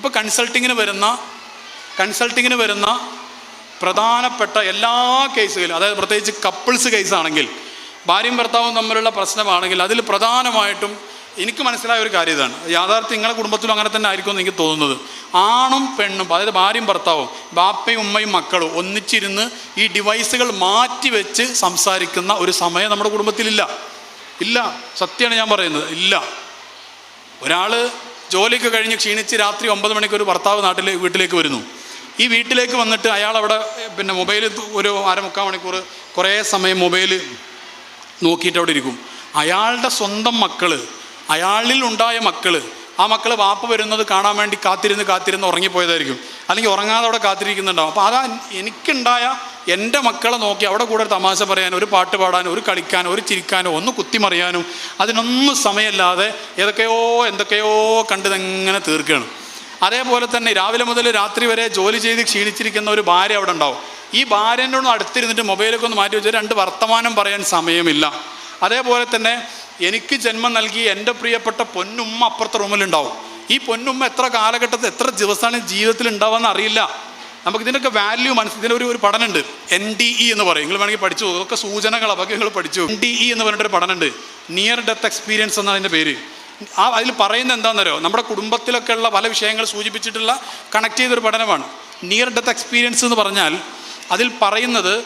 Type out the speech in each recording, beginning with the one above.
ഇപ്പോൾ കൺസൾട്ടിങ്ങിന് വരുന്ന കൺസൾട്ടിങ്ങിന് വരുന്ന പ്രധാനപ്പെട്ട എല്ലാ കേസുകളും അതായത് പ്രത്യേകിച്ച് കപ്പിൾസ് കേസാണെങ്കിൽ ഭാര്യയും ഭർത്താവും തമ്മിലുള്ള പ്രശ്നമാണെങ്കിൽ അതിൽ പ്രധാനമായിട്ടും എനിക്ക് മനസ്സിലായ ഒരു കാര്യം ഇതാണ്. യാഥാർത്ഥ്യം നിങ്ങളുടെ കുടുംബത്തിലും അങ്ങനെ തന്നെ ആയിരിക്കും എന്ന് എനിക്ക് തോന്നുന്നത്. ആണും പെണ്ണും അതായത് ഭാര്യയും ഭർത്താവും ബാപ്പയും ഉമ്മയും മക്കളും ഒന്നിച്ചിരുന്ന് ഈ ഡിവൈസുകൾ മാറ്റി വെച്ച് സംസാരിക്കുന്ന ഒരു സമയം നമ്മുടെ കുടുംബത്തിലില്ല. ഇല്ല. സത്യമാണ് ഞാൻ പറയുന്നത്. ഇല്ല. ഒരാൾ ജോലിയൊക്കെ കഴിഞ്ഞ് ക്ഷീണിച്ച് രാത്രി ഒമ്പത് മണിക്ക് ഒരു ഭർത്താവ് നാട്ടിലെ വീട്ടിലേക്ക് വരുന്നു. ഈ വീട്ടിലേക്ക് വന്നിട്ട് അയാൾ അവിടെ പിന്നെ മൊബൈൽ ഒരു അരമുക്കാൽ മണിക്കൂർ കുറേ സമയം മൊബൈൽ നോക്കിയിട്ട് അവിടെ ഇരിക്കും. അയാളുടെ സ്വന്തം മക്കൾ അയാളിൽ ഉണ്ടായ മക്കൾ ആ മക്കൾ വാപ്പ വരുന്നത് കാണാൻ വേണ്ടി കാത്തിരുന്ന് കാത്തിരുന്ന് ഉറങ്ങിപ്പോയതായിരിക്കും. അല്ലെങ്കിൽ ഉറങ്ങാതെ അവിടെ കാത്തിരിക്കുന്നുണ്ടാവും. അപ്പോൾ അതാ എനിക്കുണ്ടായ എന്റെ മക്കളെ നോക്കി അവിടെ കൂടെ ഒരു തമാശ പറയാൻ ഒരു പാട്ട് പാടാനോ ഒരു കളിക്കാനോ ഒരു ചിരിക്കാനോ ഒന്ന് കുത്തിമറിയാനും അതിനൊന്നും സമയമില്ലാതെ ഏതൊക്കെയോ എന്തൊക്കെയോ കണ്ടിതെങ്ങനെ തീർക്കുകയാണ്. അതേപോലെ തന്നെ രാവിലെ മുതൽ രാത്രി വരെ ജോലി ചെയ്ത് ക്ഷീണിച്ചിരിക്കുന്ന ഒരു ഭാര്യ അവിടെ ഉണ്ടാവും. ഈ ഭാര്യന്റെ അടുത്തിരുന്നിട്ട് മൊബൈലൊക്കെ ഒന്ന് മാറ്റി വെച്ചാൽ രണ്ട് വർത്തമാനം പറയാൻ സമയമില്ല. അതേപോലെ തന്നെ എനിക്ക് ജന്മം നൽകി എന്റെ പ്രിയപ്പെട്ട പൊന്നുമ്മ അപ്പുറത്തെ റൂമിലുണ്ടാവും ഈ പൊന്നുമ്മ എത്ര കാലഘട്ടത്തിൽ എത്ര ദിവസമാണ് ജീവിതത്തിൽ ഉണ്ടാവുമെന്ന് അറിയില്ല. നമുക്ക് ഇതിന്റെയൊക്കെ വാല്യൂ മനസ്സിൽ ഇതിന്റെ ഒരു പഠനമുണ്ട്. എൻ ഡി ഇ എന്ന് പറയും. നിങ്ങൾ വേണമെങ്കിൽ പഠിച്ചു അതൊക്കെ സൂചനകൾ അതൊക്കെ നിങ്ങൾ പഠിച്ചു. എൻ ഡി ഇ എന്ന് പറഞ്ഞിട്ടൊരു പഠനമുണ്ട്. നിയർ ഡെത്ത് എക്സ്പീരിയൻസ് എന്നാണ് അതിന്റെ പേര്. ആ അതിൽ പറയുന്നത് എന്താണെന്നറിയോ? നമ്മുടെ കുടുംബത്തിലൊക്കെ ഉള്ള പല വിഷയങ്ങൾ സൂചിപ്പിച്ചിട്ടുള്ള കണക്ട് ചെയ്തൊരു പഠനമാണ്. നിയർ ഡെത്ത് എക്സ്പീരിയൻസ് എന്ന് പറഞ്ഞാൽ അതിൽ പറയുന്നത്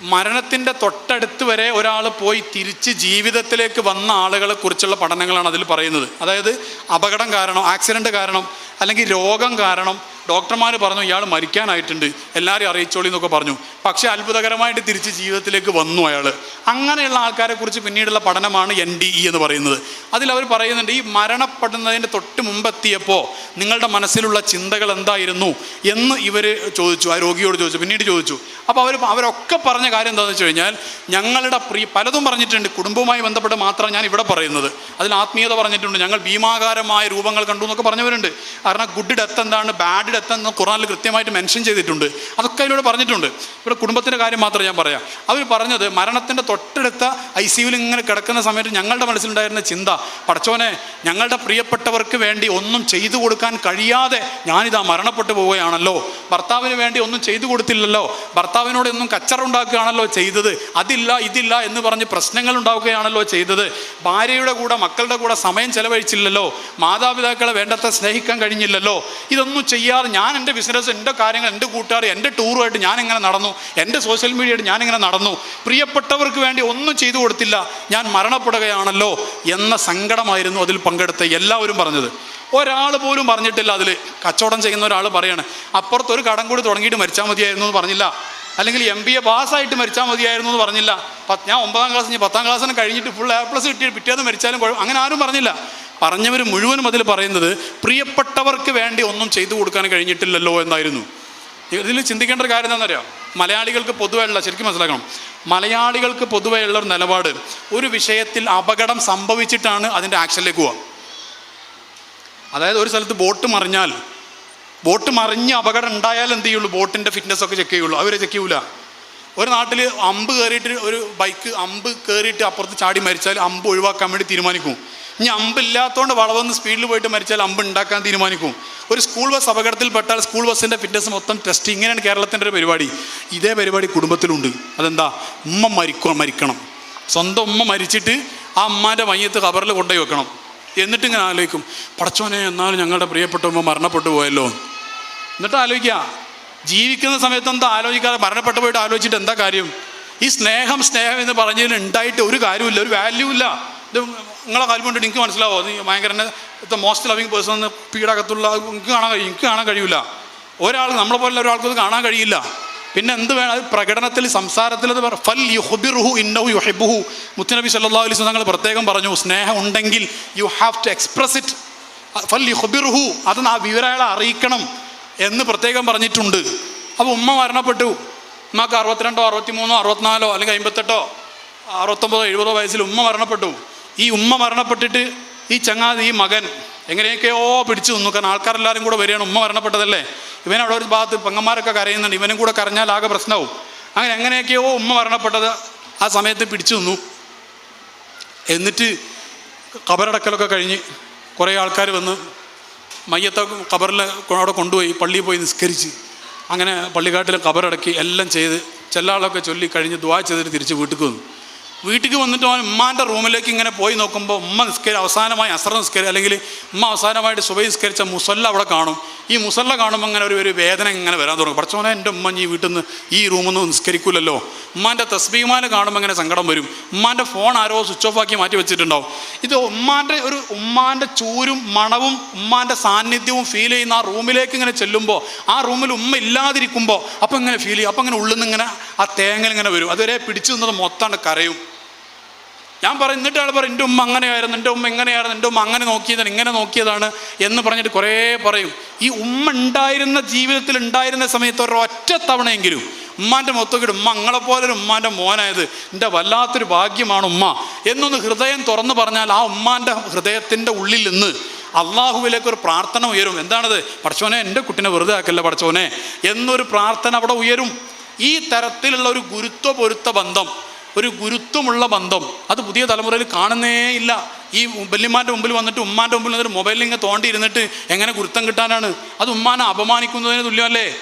മരണത്തിന്റെ തൊട്ടടുത്ത് വരെ ഒരാൾ പോയി തിരിച്ച് ജീവിതത്തിലേക്ക് വന്ന ആളുകളെ കുറിച്ചുള്ള പഠനങ്ങളാണ് അതിൽ പറയുന്നത്. അതായത് അപകടം കാരണം ആക്സിഡന്റ് കാരണം അല്ലെങ്കിൽ രോഗം കാരണം ഡോക്ടർമാർ പറഞ്ഞു ഇയാൾ മരിക്കാനായിട്ടുണ്ട്. എല്ലാവരും അറിയിച്ചോളി എന്നൊക്കെ പറഞ്ഞു. പക്ഷെ അത്ഭുതകരമായിട്ട് തിരിച്ച് ജീവിതത്തിലേക്ക് വന്നു അയാൾ അങ്ങനെയുള്ള ആൾക്കാരെ കുറിച്ച് പിന്നീടുള്ള പഠനമാണ് എൻ ഡി ഇ എന്ന് പറയുന്നത്. അതിൽ അവർ പറയുന്നുണ്ട് ഈ മരണപ്പെടുന്നതിന്റെ തൊട്ട് മുമ്പെത്തിയപ്പോൾ നിങ്ങളുടെ മനസ്സിലുള്ള ചിന്തകൾ എന്തായിരുന്നു? എന്ന് ഇവർ ചോദിച്ചു. ആ രോഗിയോട് ചോദിച്ചു. പിന്നീട് ചോദിച്ചു. അപ്പോൾ അവർ അവരൊക്കെ പറഞ്ഞ കാര്യം എന്താണെന്ന് വെച്ച് കഴിഞ്ഞാൽ ഞങ്ങളുടെ പ്രിയ പലതും പറഞ്ഞിട്ടുണ്ട്. കുടുംബവുമായി ബന്ധപ്പെട്ട് മാത്രം ഞാൻ ഇവിടെ പറയുന്നത്. അതിൽ ആത്മീയത പറഞ്ഞിട്ടുണ്ട്. ഞങ്ങൾ ഭീമാകാരമായ രൂപങ്ങൾ കണ്ടു എന്നൊക്കെ പറഞ്ഞവരുണ്ട്. കാരണം ഗുഡ് ഡെത്ത് എന്താണ്? ബാഡ് എന്ന് ഖുറാനിൽ കൃത്യമായിട്ട് മെൻഷൻ ചെയ്തിട്ടുണ്ട്. അതൊക്കെ അതിലൂടെ പറഞ്ഞിട്ടുണ്ട്. ഇവിടെ കുടുംബത്തിന്റെ കാര്യം മാത്രം ഞാൻ പറയാം. അവർ പറഞ്ഞത് മരണത്തിന്റെ തൊട്ടടുത്ത ഐ സിയുവിൽ ഇങ്ങനെ കിടക്കുന്ന സമയത്ത് ഞങ്ങളുടെ മനസ്സിലുണ്ടായിരുന്ന ചിന്ത പടച്ചോനെ ഞങ്ങളുടെ പ്രിയപ്പെട്ടവർക്ക് വേണ്ടി ഒന്നും ചെയ്തു കൊടുക്കാൻ കഴിയാതെ ഞാനിതാ മരണപ്പെട്ടു പോവുകയാണല്ലോ. ഭർത്താവിന് വേണ്ടി ഒന്നും ചെയ്തു കൊടുത്തില്ലല്ലോ. ഭർത്താവിനോട് ഒന്നും കച്ചറ ഉണ്ടാക്കുകയാണല്ലോ ചെയ്തത്. അതില്ല ഇതില്ല എന്ന് പറഞ്ഞ് പ്രശ്നങ്ങൾ ഉണ്ടാവുകയാണല്ലോ ചെയ്തത്. ഭാര്യയുടെ കൂടെ മക്കളുടെ കൂടെ സമയം ചെലവഴിച്ചില്ലല്ലോ. മാതാപിതാക്കളെ വേണ്ടത്ര സ്നേഹിക്കാൻ കഴിഞ്ഞില്ലല്ലോ. ഇതൊന്നും ചെയ്യാതെ ഞാൻ എന്റെ ബിസിനസ് എന്റെ കാര്യങ്ങൾ എന്റെ കൂട്ടുകാർ എന്റെ ടൂറുമായിട്ട് ഞാൻ എങ്ങനെ നടന്നു. എന്റെ സോഷ്യൽ മീഡിയയായിട്ട് ഞാൻ എങ്ങനെ നടന്നു. പ്രിയപ്പെട്ടവർക്ക് വേണ്ടി ഒന്നും ചെയ്തു കൊടുത്തില്ല. ഞാൻ മരണപ്പെടുകയാണല്ലോ എന്ന സങ്കടമായിരുന്നു അതിൽ പങ്കെടുത്ത എല്ലാവരും പറഞ്ഞത്. ഒരാൾ പോലും പറഞ്ഞിട്ടില്ല അതിൽ കച്ചവടം ചെയ്യുന്ന ഒരാൾ പറയാണ് അപ്പുറത്തൊരു കടം കൂടി തുടങ്ങിയിട്ട് മരിച്ചാൽ മതിയായിരുന്നു എന്ന് പറഞ്ഞില്ല. അല്ലെങ്കിൽ എം ബി എ പാസ്സായിട്ട് മരിച്ചാൽ മതിയായിരുന്നു എന്ന് പറഞ്ഞില്ല. ഞാൻ ഒമ്പതാം ക്ലാസ് ഞാൻ പത്താം ക്ലാസ്സിന് കഴിഞ്ഞിട്ട് ഫുൾ എ പ്ലസ് കിട്ടിയിട്ട് പിറ്റേന്ന് മരിച്ചാലും കുഴപ്പം അങ്ങനെ ആരും പറഞ്ഞില്ല. പറഞ്ഞവർ മുഴുവനും അതിൽ പറയുന്നത് പ്രിയപ്പെട്ടവർക്ക് വേണ്ടി ഒന്നും ചെയ്തു കൊടുക്കാൻ കഴിഞ്ഞിട്ടില്ലല്ലോ എന്നായിരുന്നു. ഇതിൽ ചിന്തിക്കേണ്ട ഒരു കാര്യം എന്താണെന്നറിയാം? മലയാളികൾക്ക് പൊതുവെയുള്ള ശരിക്കും മനസ്സിലാക്കണം. മലയാളികൾക്ക് പൊതുവെയുള്ള ഒരു നിലപാട്. ഒരു വിഷയത്തിൽ അപകടം സംഭവിച്ചിട്ടാണ് അതിന്റെ ആക്ഷനിലേക്ക് പോവുക. അതായത് ഒരു സ്ഥലത്ത് ബോട്ട് മറിഞ്ഞാൽ ബോട്ട് മറിഞ്ഞ് അപകടം ഉണ്ടായാൽ എന്ത് ചെയ്യുള്ളൂ? ബോട്ടിന്റെ ഫിറ്റ്നസ് ഒക്കെ ചെക്ക് ചെയ്യുള്ളൂ. അവരെ ചെക്ക് ചെയ്യൂല. ഒരു നാട്ടിൽ അമ്പ് കയറിയിട്ട് ഒരു ബൈക്ക് അമ്പ് കയറിയിട്ട് അപ്പുറത്ത് ചാടി മരിച്ചാൽ അമ്പ് ഒഴിവാക്കാൻ വേണ്ടി തീരുമാനിക്കും. ഇനി അമ്പില്ലാത്തതുകൊണ്ട് വളവന്ന് സ്പീഡിൽ പോയിട്ട് മരിച്ചാൽ അമ്പ് ഉണ്ടാക്കാൻ തീരുമാനിക്കും. ഒരു സ്കൂൾ ബസ് അപകടത്തിൽപ്പെട്ടാൽ സ്കൂൾ ബസ്സിന്റെ ഫിറ്റ്നസ് മൊത്തം ടെസ്റ്റ് ഇങ്ങനെയാണ് കേരളത്തിന്റെ ഒരു പരിപാടി. ഇതേ പരിപാടി കുടുംബത്തിലുണ്ട്. അതെന്താ? ഉമ്മ മരിക്കുക മരിക്കണം. സ്വന്തം ഉമ്മ മരിച്ചിട്ട് ആ അമ്മാന്റെ മയ്യത്ത് കബറിൽ കൊണ്ടുപോയി വെക്കണം. എന്നിട്ട് ഇങ്ങനെ ആലോചിക്കും. പടച്ചോനെ എന്നാലും ഞങ്ങളുടെ പ്രിയപ്പെട്ട ഉമ്മ മരണപ്പെട്ടു പോയല്ലോ. എന്നിട്ട് ആലോചിക്കുക ജീവിക്കുന്ന സമയത്ത് എന്താ ആലോചിക്കാതെ മരണപ്പെട്ടു പോയിട്ട് ആലോചിച്ചിട്ട് എന്താ കാര്യം? ഈ സ്നേഹം സ്നേഹം എന്ന് പറഞ്ഞതിന് ഉണ്ടായിട്ട് ഒരു കാര്യമില്ല ഒരു വാല്യൂ ഇല്ല. നിങ്ങളെ കാര്യം കൊണ്ട് എനിക്ക് മനസ്സിലാവോ? നീ ഭയങ്കര ദ മോസ്റ്റ് ലവിങ് പേഴ്സൺ എന്ന് പീഡകത്തുള്ള എനിക്ക് കാണാൻ കഴിയും. എനിക്ക് കാണാൻ കഴിയില്ല ഒരാൾ നമ്മളെ പോലെ ഒരാൾക്ക് അത് കാണാൻ കഴിയില്ല. പിന്നെ എന്ത് വേണം? അത് പ്രകടനത്തിൽ സംസാരത്തിൽ അത് ഫൽ യുഹബിറുഹു ഇന്നഹു യുഹിബുഹു മുത്തുനബി സല്ലാ അലൈസ് തങ്ങൾ പ്രത്യേകം പറഞ്ഞു സ്നേഹം ഉണ്ടെങ്കിൽ you have to express it ഫൽ യുഹബിറുഹു അത് ആ വിവരങ്ങളെ അറിയിക്കണം എന്ന് പ്രത്യേകം പറഞ്ഞിട്ടുണ്ട്. അപ്പോൾ ഉമ്മ മരണപ്പെട്ടു. ഉമ്മക്ക് അറുപത്തിരണ്ടോ അറുപത്തിമൂന്നോ അറുപത്തിനാലോ അല്ലെങ്കിൽ അമ്പത്തെട്ടോ അറുപത്തൊമ്പതോ എഴുപതോ വയസ്സിൽ ഉമ്മ മരണപ്പെട്ടു. ഈ ഉമ്മ മരണപ്പെട്ടിട്ട് ഈ ചങ്ങാതി ഈ മകൻ എങ്ങനെയൊക്കെയോ പിടിച്ചു നിന്നു. കാരണം ആൾക്കാരെല്ലാവരും കൂടെ വരികയാണ്. ഉമ്മ മരണപ്പെട്ടതല്ലേ? ഇവൻ അവിടെ ഒരു ഭാഗത്ത് പെങ്ങന്മാരൊക്കെ കരയുന്നുണ്ട്. ഇവനും കൂടെ കരഞ്ഞാൽ ആകെ പ്രശ്നവും അങ്ങനെ എങ്ങനെയൊക്കെയോ ഉമ്മ മരണപ്പെട്ടത് ആ സമയത്ത് പിടിച്ചു നിന്നു. എന്നിട്ട് കബറടക്കലൊക്കെ കഴിഞ്ഞ് കുറേ ആൾക്കാർ വന്ന് മയ്യത്തെ കബറിൽ അവിടെ കൊണ്ടുപോയി പള്ളിയിൽ പോയി നിസ്കരിച്ച് അങ്ങനെ പള്ളിക്കാട്ടിൽ കബറടക്കി എല്ലാം ചെയ്ത് ചെല്ലാളൊക്കെ ചൊല്ലി കഴിഞ്ഞ് ദ്വാ ചെയ്തിട്ട് തിരിച്ച് വീട്ടിൽ വന്നു. വീട്ടിൽ വന്നിട്ട് അവൻ ഉമ്മാന്റെ റൂമിലേക്ക് ഇങ്ങനെ പോയി നോക്കുമ്പോൾ ഉമ്മ നിസ്കരി അവസാനമായി അസർ നിസ്കരി അല്ലെങ്കിൽ ഉമ്മ അവസാനമായിട്ട് സുബൈ നിസ്കരിച്ച മുസല്ല അവിടെ കാണും. ഈ മുസല്ല കാണുമ്പോൾ അങ്ങനെ ഒരു ഒരു വേദന ഇങ്ങനെ വരാൻ തുടങ്ങും. പഠിച്ചോനെ എന്റെ ഉമ്മ ഈ വീട്ടിൽ നിന്ന് ഈ റൂമിൽ നിന്ന് നിസ്കരിക്കില്ലല്ലോ ഉമ്മാന്റെ തസ്ബീമാനെ കാണുമ്പോൾ ഇങ്ങനെ സങ്കടം വരും. ഉമ്മാന്റെ ഫോൺ ആരോ സ്വിച്ച് ഓഫ് ആക്കി മാറ്റി വെച്ചിട്ടുണ്ടാവും. ഇത് ഉമ്മാന്റെ ഒരു ഉമ്മാന്റെ ചൂരും മണവും ഉമ്മാന്റെ സാന്നിധ്യവും ഫീൽ ചെയ്യുന്ന ആ റൂമിലേക്ക് ഇങ്ങനെ ചെല്ലുമ്പോൾ ആ റൂമിൽ ഉമ്മ ഇല്ലാതിരിക്കുമ്പോൾ അപ്പം ഇങ്ങനെ ഫീൽ ചെയ്യും. അപ്പം ഇങ്ങനെ ഉള്ളിൽ നിന്ന് ഇങ്ങനെ ആ തേങ്ങൽ ഇങ്ങനെ വരും. അതുവരെ പിടിച്ചു നിന്നത് മൊത്തമാണ് കരയും. ഞാൻ പറയും എന്നിട്ട് ആൾ പറയും എന്റെ ഉമ്മ അങ്ങനെയായിരുന്നു എന്റെ ഉമ്മ എങ്ങനെയായിരുന്നു എന്റെ ഉമ്മ അങ്ങനെ നോക്കിയതാണ് ഇങ്ങനെ നോക്കിയതാണ് എന്ന് പറഞ്ഞിട്ട് കുറേ പറയും. ഈ ഉമ്മ ഉണ്ടായിരുന്ന ജീവിതത്തിൽ ഉണ്ടായിരുന്ന സമയത്ത് ഒരൊറ്റ തവണയെങ്കിലും ഉമ്മാന്റെ മൊത്തക്കിട്ട് ഉമ്മ അങ്ങളെപ്പോലെ ഒരു ഉമ്മാന്റെ മോനായത് എന്റെ വല്ലാത്തൊരു ഭാഗ്യമാണ് ഉമ്മ എന്നൊന്ന് ഹൃദയം തുറന്നു പറഞ്ഞാൽ ആ ഉമ്മാന്റെ ഹൃദയത്തിന്റെ ഉള്ളിൽ നിന്ന് അള്ളാഹുവിലേക്ക് ഒരു പ്രാർത്ഥന ഉയരും. എന്താണത്? പഠിച്ചോനെ എന്റെ കുട്ടിനെ വെറുതെ ആക്കല്ല പഠിച്ചോനെ എന്നൊരു പ്രാർത്ഥന അവിടെ ഉയരും. ഈ തരത്തിലുള്ള ഒരു ഗുരുത്വ പൊരുത്ത ബന്ധം ഒരു ഗുരുത്വമുള്ള ബന്ധം. അത് പുതിയ തലമുറയിൽ കാണുന്നേ ഇല്ല. ഈ വല്യമ്മാന്റെ മുമ്പിൽ വന്നിട്ട് ഉമ്മാന്റെ മുമ്പിൽ വന്നിട്ട് മൊബൈലിൽ ഇങ്ങനെ തോണ്ടിയിരുന്നിട്ട് എങ്ങനെ ഗുരുത്വം കിട്ടാനാണ്? അത് ഉമ്മാനെ അപമാനിക്കുന്നതിന് തുല്യമല്ലേ?